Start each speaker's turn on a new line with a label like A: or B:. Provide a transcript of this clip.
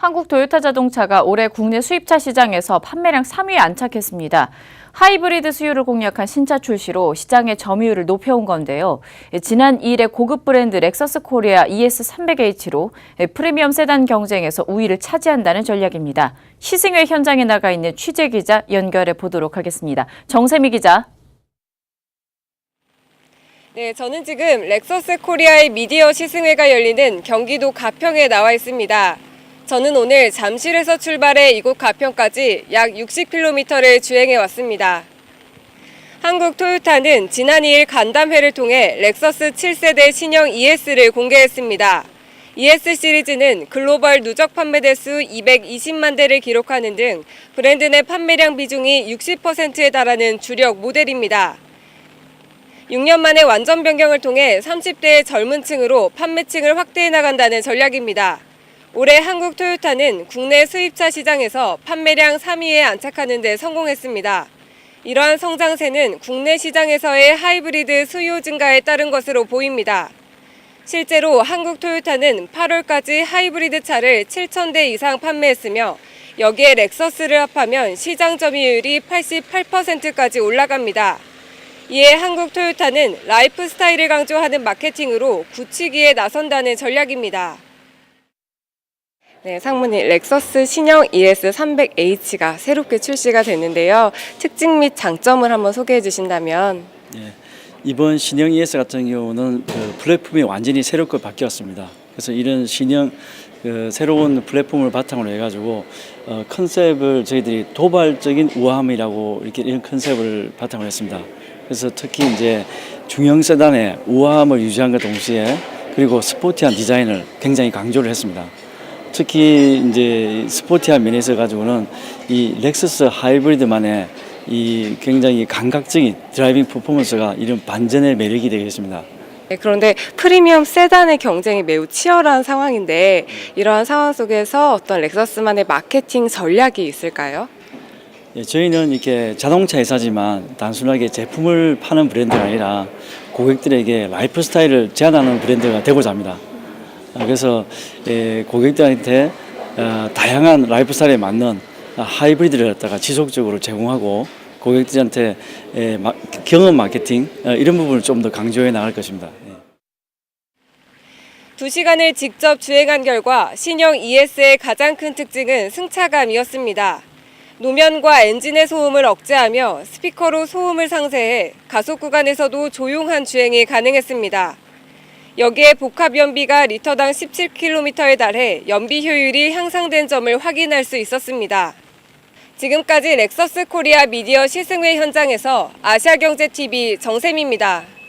A: 한국 도요타 자동차가 올해 국내 수입차 시장에서 판매량 3위에 안착했습니다. 하이브리드 수요를 공략한 신차 출시로 시장의 점유율을 높여온 건데요. 지난 2일에 고급 브랜드 렉서스 코리아 ES300H로 프리미엄 세단 경쟁에서 우위를 차지한다는 전략입니다. 시승회 현장에 나가 있는 취재 기자 연결해 보도록 하겠습니다. 정세미 기자.
B: 네, 저는 지금 렉서스 코리아의 미디어 시승회가 열리는 경기도 가평에 나와 있습니다. 저는 오늘 잠실에서 출발해 이곳 가평까지 약 60km를 주행해 왔습니다. 한국 토요타는 지난 2일 간담회를 통해 렉서스 7세대 신형 ES를 공개했습니다. ES 시리즈는 글로벌 누적 판매 대수 220만 대를 기록하는 등 브랜드 내 판매량 비중이 60%에 달하는 주력 모델입니다. 6년 만에 완전 변경을 통해 30대의 젊은 층으로 판매층을 확대해 나간다는 전략입니다. 올해 한국 토요타는 국내 수입차 시장에서 판매량 3위에 안착하는 데 성공했습니다. 이러한 성장세는 국내 시장에서의 하이브리드 수요 증가에 따른 것으로 보입니다. 실제로 한국 토요타는 8월까지 하이브리드 차를 7,000대 이상 판매했으며 여기에 렉서스를 합하면 시장 점유율이 88%까지 올라갑니다. 이에 한국 토요타는 라이프 스타일을 강조하는 마케팅으로 굳히기에 나선다는 전략입니다. 네, 상무님 렉서스 신형 ES300H가 새롭게 출시가 됐는데요. 특징 및 장점을 한번 소개해 주신다면
C: 예, 이번 신형 ES 같은 경우는 그 플랫폼이 완전히 새롭게 바뀌었습니다. 그래서 이런 신형 그 새로운 플랫폼을 바탕으로 해가지고 어, 컨셉을 저희들이 도발적인 우아함이라고 이렇게 이런 컨셉을 바탕으로 했습니다. 그래서 특히 이제 중형 세단의 우아함을 유지한과 동시에 그리고 스포티한 디자인을 굉장히 강조를 했습니다. 특히 이제 스포티한 면에서 가지고는 이 렉서스 하이브리드만의 이 굉장히 감각적인 드라이빙 퍼포먼스가 이런 반전의 매력이 되겠습니다.
B: 네, 그런데 프리미엄 세단의 경쟁이 매우 치열한 상황인데 이러한 상황 속에서 어떤 렉서스만의 마케팅 전략이 있을까요?
C: 예, 저희는 이렇게 자동차 회사지만 단순하게 제품을 파는 브랜드가 아니라 고객들에게 라이프 스타일을 제안하는 브랜드가 되고자 합니다. 아, 그래서 예, 고객들한테 어, 다양한 라이프 스타일에 맞는 하이브리드를 갖다가 지속적으로 제공하고 고객들한테 예, 마- 경험 마케팅 어, 이런 부분을 좀 더 강조해 나갈 것입니다. 예.
B: 두시간을 직접 주행한 결과 신형 ES의 가장 큰 특징은 승차감이었습니다. 노면과 엔진의 소음을 억제하며 스피커로 소음을 상쇄해 가속 구간에서도 조용한 주행이 가능했습니다. 여기에 복합 연비가 리터당 17km에 달해 연비 효율이 향상된 점을 확인할 수 있었습니다. 지금까지 렉서스 코리아 미디어 시승회 현장에서 아시아경제TV 정샘입니다.